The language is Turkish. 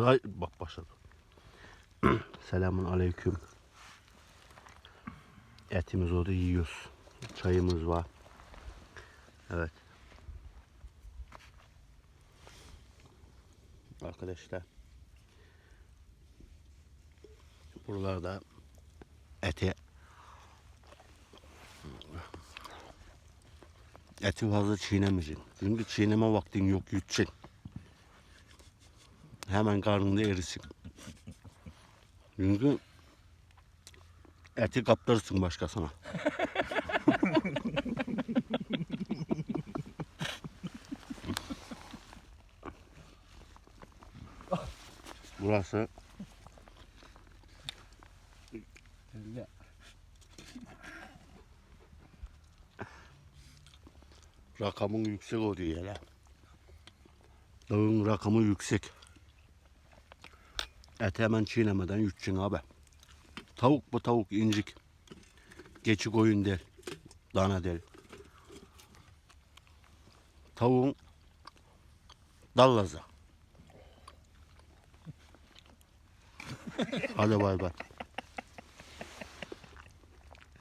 Ay, bak başladı. Selamun aleyküm. Etimiz oldu yiyoruz. Çayımız var. Evet. Arkadaşlar. Buralarda eti eti fazla çiğnemeyeceksin. Çünkü çiğneme vaktin yok yutacaksın. Hemen karnında erisin. Çünkü eti kaptırırsın başkasına. Burası rakamın yüksek olduğu yer. Dağın rakamı yüksek. Et hemen çiğnemeden yutacaksın abi. Tavuk bu tavuk incik. Geçi koyun del. Dana del. Tavuğun dallaza. Hadi bay bay.